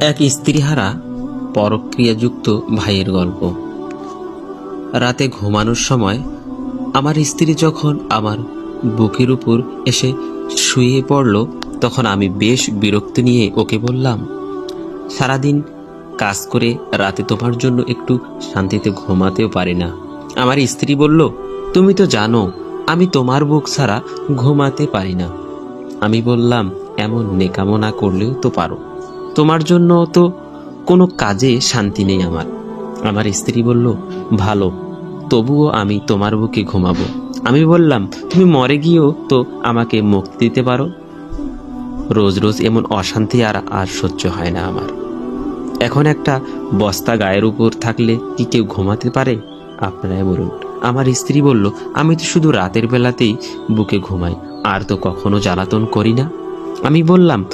এক স্ত্রীহারা পরক্রিয়াযুক্ত ভাইয়ের গল্প। রাতে ঘুমানোর সময় আমার স্ত্রী যখন আমার বুকের উপর এসে শুয়ে পড়ল, তখন আমি বেশ বিরক্তি নিয়ে ওকে বললাম, সারাদিন কাজ করে রাতে তোমার জন্য একটু শান্তিতে ঘুমাতেও পারি না। আমার স্ত্রী বলল, তুমি তো জানো, আমি তোমার বুক ছাড়া ঘুমাতে পারি না। আমি বললাম, এমন নেকামনা করলেও তো পারো। তোমার জন্য তো কোনো কাজে শান্তি নেই আমার। আমার স্ত্রী বলল, ভালো, তবুও আমি তোমার বুকে ঘুমাবো। আমি বললাম, তুমি মরে গিয়েও তো আমাকে মুক্তি দিতে পারো? রোজ রোজ এমন অশান্তি আর আর সহ্য হয় না আমার। এখন একটা বস্তা গায়ের উপর থাকলে কি কেউ ঘুমাতে পারে? আপনারাই বলুন। আমার স্ত্রী বলল, আমি তো শুধু রাতের বেলাতেই বুকে ঘুমাই, আর তো কখনো জ্বালাতন করি না। আমি বললাম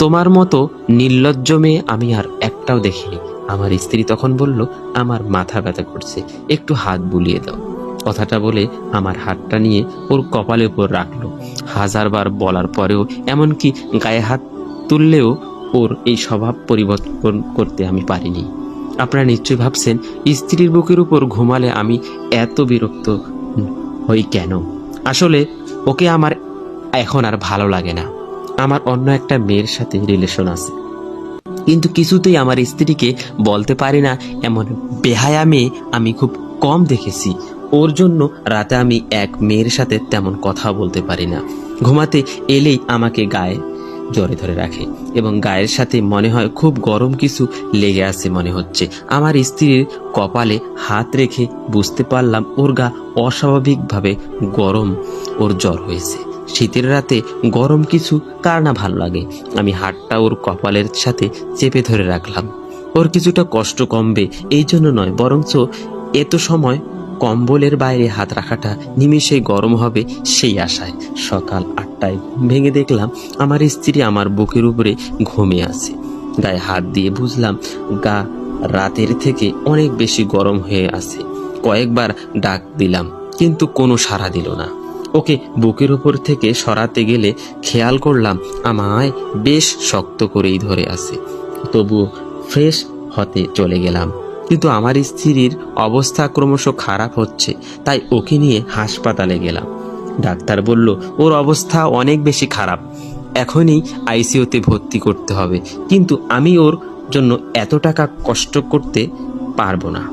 তোমার মতো নির্লজ্জ মেয়ে আমি আর একটাও দেখিনি। আমার স্ত্রী তখন বলল, আমার মাথা ব্যথা করছে, একটু হাত বুলিয়ে দাও। কথাটা বলে আমার হাতটা নিয়ে ওর কপালের উপর রাখল। হাজারবার বলার পরেও এমনকি গায়ে হাত তুললেও ওর এই স্বভাব পরিবর্তন করতে আমি পারিনি। আপনারা নিশ্চয়ই ভাবছেন, স্ত্রীর বুকের উপর ঘুমালে আমি এত বিরক্ত হই কেন? আসলে ওকে আমার এখন আর ভালো লাগে না। আমার অন্য একটা মেয়ের সাথে রিলেশন আছে। কিন্তু কিছুতেই আমার স্ত্রীকে বলতে পারি না, এমন বেহায়া মেয়ে আমি খুব কম দেখেছি। ওর জন্য রাতে আমি এক মেয়ের সাথে তেমন কথা বলতে পারি না। ঘুমাতে এলেই আমাকে গায়ে জড়ে ধরে রাখে এবং গায়ের সাথে মনে হয় খুব গরম কিছু লেগে আছে মনে হচ্ছে। আমার স্ত্রীর কপালে হাত রেখে বুঝতে পারলাম ওর গা অস্বাভাবিকভাবে গরম, ওর জ্বর হয়েছে। শীতের রাতে গরম কিছু কার না ভালো লাগে। আমি হাতটা ওর কপালের সাথে চেপে ধরে রাখলাম। ওর কিছুটা কষ্ট কমবে এই জন্য নয়, বরঞ্চ এত সময় কম্বলের বাইরে হাত রাখাটা নিমিষে গরম হবে সেই আশায়। সকাল আটটায় ঘুম ভেঙে দেখলাম আমার স্ত্রী আমার বুকের উপরে ঘুমিয়ে আছে। গায়ে হাত দিয়ে বুঝলাম গা রাতের থেকে অনেক বেশি গরম হয়ে আছে। কয়েকবার ডাক দিলাম, কিন্তু কোনো সাড়া দিল না। ওকে বুকের উপর থেকে সরাতে গেলে খেয়াল করলাম, আমায় বেশ শক্ত করেই ধরে আছে। তবুও ফ্রেশ হতে চলে গেলাম। কিন্তু আমার স্ত্রীর অবস্থা ক্রমশ খারাপ হচ্ছে, তাই ওকে নিয়ে হাসপাতালে গেলাম। ডাক্তার বলল, ওর অবস্থা অনেক বেশি খারাপ। এখনই আইসিইউতে ভর্তি করতে হবে। কিন্তু আমি ওর জন্য এত টাকা কষ্ট করতে পারব না।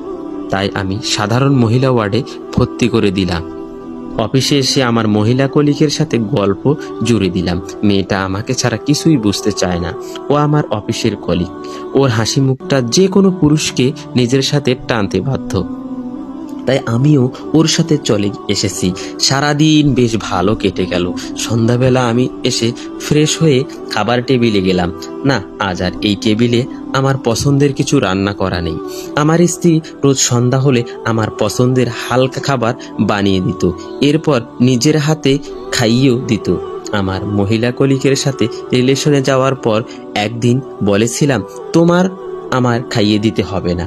তাই আমি সাধারণ মহিলা ওয়ার্ডে ভর্তি করে দিলাম। অফিসে এসে আমার মহিলা কলিকের সাথে গল্প জুড়ে দিলাম। মেয়েটা আমাকে ছাড়া কিছুই বুঝতে চায় না। ও আমার অফিসের কলিক ওর হাসি মুখটা যে কোনো পুরুষকে নিজের সাথে টানতে বাধ্য। তাই আমিও ওর সাথে চলে এসেছি। সারাদিন বেশ ভালো কেটে গেল। সন্ধ্যাবেলা আমি এসে ফ্রেশ হয়ে খাবার টেবিলে গেলাম। না, আজ আর এই টেবিলে আমার পছন্দের কিছু রান্না করা নেই। আমার স্ত্রী রোজ সন্ধ্যা হলে আমার পছন্দের হালকা খাবার বানিয়ে দিত। এরপর নিজের হাতে খাইয়েও দিত। আমার মহিলা কলিকের সাথে রিলেশনে যাওয়ার পর একদিন বলেছিলাম, তোমার আমার খাইয়ে দিতে হবে না।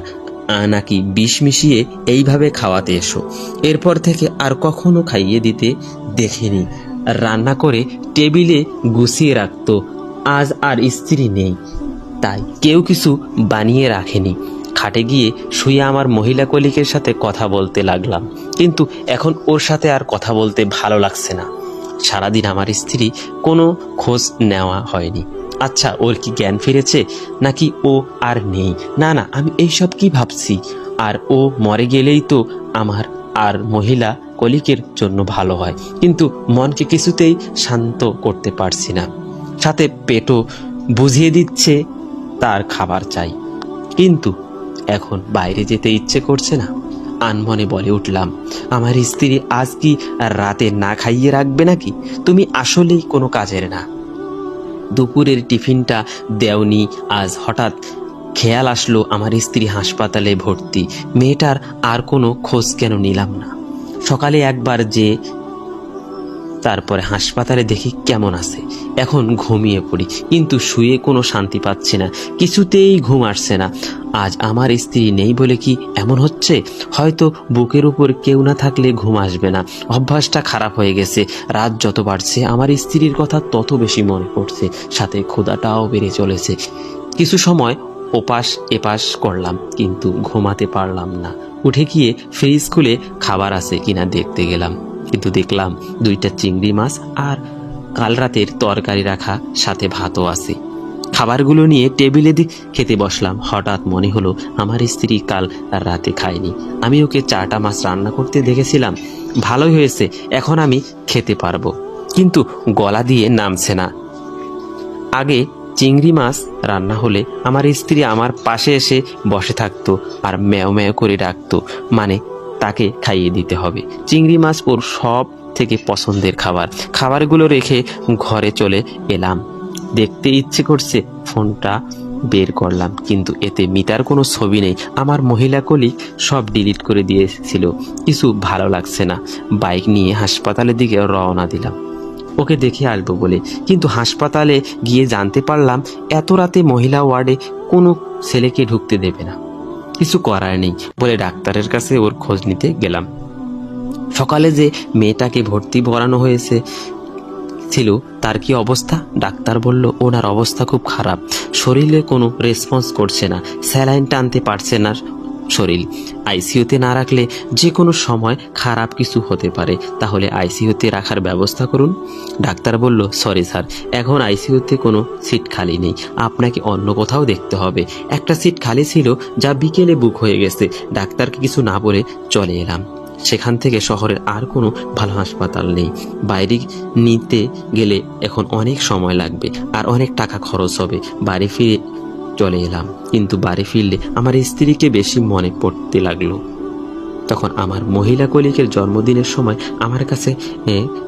নাকি বিষ মিশিয়ে এইভাবে খাওয়াতে এসো। এরপর থেকে আর কখনো খাইয়ে দিতে দেখিনি। রান্না করে টেবিলে গুছিয়ে রাখত। আজ আর স্ত্রী নেই। তাই কেউ কিছু বানিয়ে রাখেনি। খাটে গিয়ে শুয়ে আমার মহিলা কলিকের সাথে কথা বলতে লাগলাম। কিন্তু এখন ওর সাথে আর কথা বলতে ভালো লাগছে না। সারাদিন আমার স্ত্রী কোনো খোঁজ নেওয়া হয়নি। আচ্ছা ওর কি জ্ঞান ফিরেছে? নাকি ও আর নেই? না না, আমি এইসব কি ভাবছি? আর ও মরে গেলেই তো আমার আর মহিলা কলিকের জন্য ভালো হয়। কিন্তু মনকে কিছুতেই শান্ত করতে পারছি না। সাথে পেটও বুঝিয়ে দিচ্ছে, তার খাবার চাই। কিন্তু এখন বাইরে যেতে ইচ্ছে করছে না। আনমনে বলে উঠলাম, আমার স্ত্রী আজ কি রাতে না খাইয়ে রাখবে নাকি? তুমি আসলেই কোনো কাজের না। দুপুরের টিফিনটা দেওনি। আজ হঠাৎ খেয়াল আসলো আমার স্ত্রী হাসপাতালে ভর্তি। মেয়েটার আর কোনো খোঁজ কেন নিলাম না। সকালে একবার যে তারপরে হাসপাতালে দেখি কেমন আছে। এখন ঘুমিয়ে পড়ি, কিন্তু শুয়ে কোনো শান্তি পাচ্ছি না, কিছুতেই ঘুম আসছে না। আজ আমার স্ত্রী নেই বলে কি এমন হচ্ছে? হয়তো বুকের উপর কেউ না থাকলে ঘুম আসবে না। অভ্যাসটা খারাপ হয়ে গেছে। রাত যত বাড়ছে, আমার স্ত্রীর কথা তত বেশি মনে পড়ছে। সাথে ক্ষুধাটাও বেড়ে চলেছে। কিছু সময় ওপাশ এপাশ করলাম, কিন্তু ঘুমাতে পারলাম না। উঠে গিয়ে ফ্রিজ খুলে খাবার আছে কিনা দেখতে গেলাম। কিন্তু দেখলাম দুইটা চিংড়ি মাছ আর কাল রাতের তরকারি রাখা সাথে ভাতও আছে। খাবারগুলো নিয়ে টেবিলে খেতে বসলাম। হঠাৎ মনে হলো আমার স্ত্রী কাল রাতে খায়নি। আমি ওকে চাটা মাছ রান্না করতে দেখেছিলাম। ভালোই হয়েছে, এখন আমি খেতে পারব। কিন্তু গলা দিয়ে নামছে না। আগে চিংড়ি মাছ রান্না হলে আমার স্ত্রী আমার পাশে এসে বসে থাকতো আর ম্যাও ম্যাও করে ডাকতো। মানে তাকে খাইয়ে দিতে হবে। চিংড়ি মাছ ওর সব থেকে পছন্দের খাবার। খাবারগুলো রেখে ঘরে চলে এলাম। দেখতে ইচ্ছে করছে ফোনটা বের করলাম, কিন্তু এতে মিতার কোনো ছবি নেই। আমার মহিলা কলিগ সব ডিলিট করে দিয়েছিল। কিছু ভালো লাগছে না। বাইক নিয়ে হাসপাতালের দিকে রওনা দিলাম। ওকে দেখে আসব বলে। কিন্তু হাসপাতালে গিয়ে জানতে পারলাম, এত রাতে মহিলা ওয়ার্ডে কোনো ছেলেকে ঢুকতে দেবে না। কিছু করার নেই বলে ডাক্তারের কাছে ওর খোঁজ নিতে গেলাম। সকালে যে মেয়েটাকে ভর্তি করানো হয়েছে ছিল, তার কি অবস্থা? ডাক্তার বলল, ওনার অবস্থা খুব খারাপ। শরীরে কোনো রেসপন্স করছে না। স্যালাইন টানতে পারছে না। শরীর। আইসিইউতে না রাখলে যে কোনো সময় খারাপ কিছু হতে পারে। তাহলে আইসিইউতে রাখার ব্যবস্থা করুন। ডাক্তার বলল, সরি স্যার, এখন আইসিইউতে কোনো সিট খালি নেই। আপনাকে অন্য কোথাও দেখতে হবে। একটা সিট খালি ছিল যা বিকেলে বুক হয়ে গেছে। ডাক্তারকে কিছু না বলে চলে এলাম। সেখান থেকে শহরের আর কোনো ভালো হাসপাতাল নেই। বাইরে নিতে গেলে এখন অনেক সময় লাগবে আর অনেক টাকা খরচ হবে। বাড়ি ফিরে চলে এলাম। কিন্তু বাড়ি ফিরলে আমার স্ত্রীকে বেশি মনে পড়তে লাগল। তখন আমার মহিলা কলিকের জন্মদিনের সময় আমার কাছে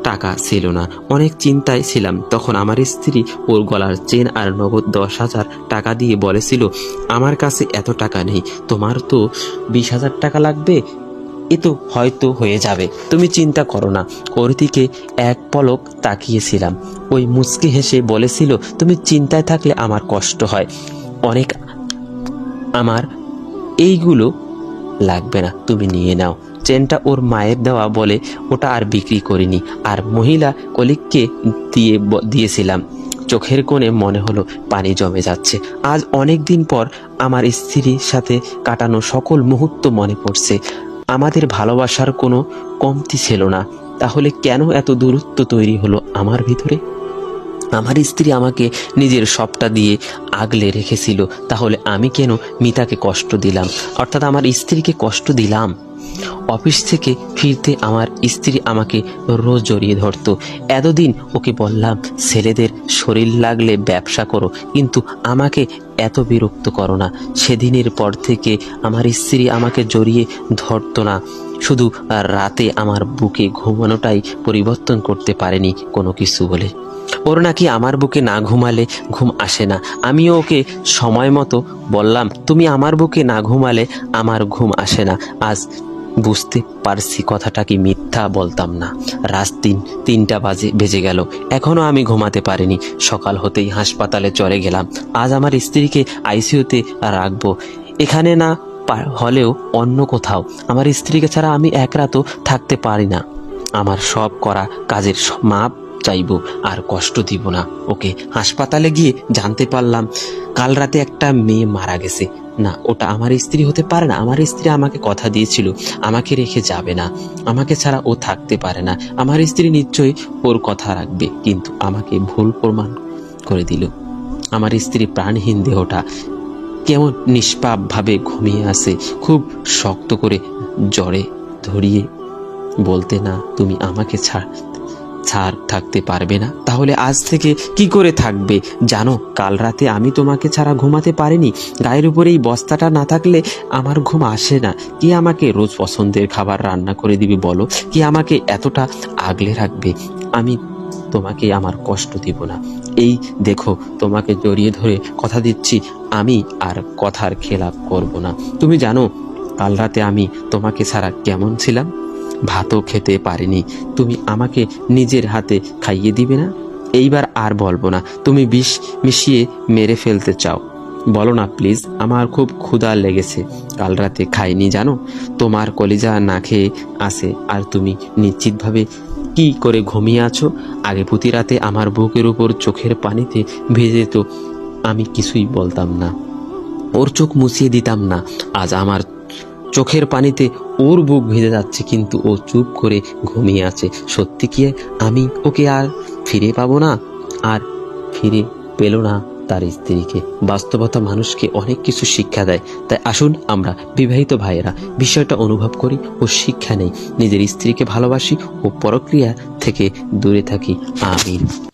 টাকা ছিল না। অনেক চিন্তায় ছিলাম। তখন আমার স্ত্রী ওর গলার চেন আর নগদ দশ হাজার টাকা দিয়ে বলেছিল, আমার কাছে এত টাকা নেই। তোমার তো বিশ হাজার টাকা লাগবে? এ তো হয়তো হয়ে যাবে। তুমি চিন্তা করো না। ওর দিকে এক পলক তাকিয়েছিলাম। ওই মুচকি হেসে বলেছিল, তুমি চিন্তায় থাকলে আমার কষ্ট হয়। অনেক আমার এইগুলো লাগবে না, তুমি নিয়ে নাও। চেনটা ওর মায়ের দেওয়া বলে ওটা আর বিক্রি করিনি। আর মহিলা কলিককে দিয়ে দিয়েছিলাম। চোখের কোণে মনে হলো পানি জমে যাচ্ছে। আজ অনেক দিন পর আমার স্ত্রীর সাথে কাটানো সকল মুহূর্ত মনে পড়ছে। আমাদের ভালোবাসার কোনো কমতি ছিল না। তাহলে কেন এত দূরত্ব তৈরি হলো আমার ভিতরে? আমার স্ত্রী আমাকে নিজের সবটা দিয়ে আগলে রেখেছিল, তাহলে আমি কেন মিতাকে কষ্ট দিলাম? অর্থাৎ আমার স্ত্রীকে কষ্ট দিলাম। অফিস থেকে ফিরতে আমার স্ত্রী আমাকে রোজ জড়িয়ে ধরতো। এতদিন ওকে বললাম, ছেলেদের শরীর লাগলে ব্যবসা করো, কিন্তু আমাকে এত বিরক্ত করো না। সেদিনের পর থেকে আমার স্ত্রী আমাকে জড়িয়ে ধরতো না। শুধু রাতে আমার বুকে ঘুমানোটাই পরিবর্তন করতে পারেনি কোনো কিছু বলে। ওর নাকি আমার বুকে না ঘুমালে ঘুম আসে না। আমিও ওকে সময় মতো বললাম, তুমি আমার বুকে না ঘুমালে আমার ঘুম আসে না। আজ বুঝতে পারছি কথাটা কি মিথ্যা বলতাম না। রাত তিন, তিনটা বাজে, বেজে গেল। এখনও আমি ঘুমাতে পারিনি। সকাল হতেই হাসপাতালে চলে গেলাম। আজ আমার স্ত্রীকে আইসিইউতে রাখব। এখানে না হলেও অন্য কোথাও। আমার স্ত্রীকে ছাড়া আমি এক রাতও থাকতে পারি না। আমার সব করা কাজের মাপ চাইব, আর কষ্ট দিব না। ওকে হাসপাতালে গিয়ে জানতে পারলাম, কাল রাতে একটা মেয়ে মারা গেছে। না, ওটা আমার স্ত্রী হতে পারে না। আমার স্ত্রী আমাকে কথা দিয়েছিল, আমাকে রেখে যাবে না। আমাকে ছাড়া ও থাকতে পারে না। আমার স্ত্রী নিশ্চয়ই ওর কথা রাখবে, কিন্তু আমাকে ভুল প্রমাণ করে দিল। আমার স্ত্রী প্রাণহীন দেহটা কেমন নিষ্পাপভাবে ঘুমিয়ে আছে, খুব শক্ত করে জ্বরে ধরিয়ে বলতে, না, তুমি আমাকে ছাড় ছাড় থাকতে পারবে না। তাহলে আজ থেকে কি করে থাকবে? জানো, কাল রাতে আমি তোমাকে ছাড়া ঘুমাতে পারিনি। গায়ের উপরে এই বস্তাটা না থাকলে আমার ঘুম আসে না। কি আমাকে রোজ পছন্দের খাবার রান্না করে দিবে বলো? কি আমাকে এতটা আগলে রাখবে? আমি তোমাকে আমার কষ্ট দিব না। এই দেখো, তোমাকে জড়িয়ে ধরে কথা দিচ্ছি, আমি আর কথার খেলাপ করব না। তুমি জানো, কাল রাতে আমি তোমাকে ছাড়া কেমন ছিলাম? ভাতও খেতে পারিনি। তুমি আমাকে নিজের হাতে খাইয়ে দিবে না? এইবার আর বলব না। তুমি বিষ মিশিয়ে মেরে ফেলতে চাও। বলো না, প্লিজ, আমার খুব ক্ষুধা লেগেছে। কাল রাতে খাইনি, জানো? তোমার কলিজা না খেয়ে আসে আর তুমি নিশ্চিতভাবে কি করে ঘুমিয়ে আছো? আগে প্রতি রাতে আমার বুকের উপর চোখের পানিতে ভেজে যেত, আমি কিছুই বলতাম না। ওর চোখ মুছিয়ে দিতাম না। আজ আমার চোখের পানিতে ওর বুক ভেজে যাচ্ছে, কিন্তু ও চুপ করে ঘুমিয়ে আছে। সত্যি কি আমি ওকে আর ফিরে পাবো না? আর ফিরে পেল না? তার স্ত্রীকে। বাস্তবতা মানুষকে অনেক কিছু শিক্ষা দেয়। তাই আসুন আমরা বিবাহিত ভাইয়েরা বিষয়টা অনুভব করি ও শিক্ষা নেই। নিজের স্ত্রীকে ভালোবাসি ও পরক্রিয়া থেকে দূরে থাকি। আমিন।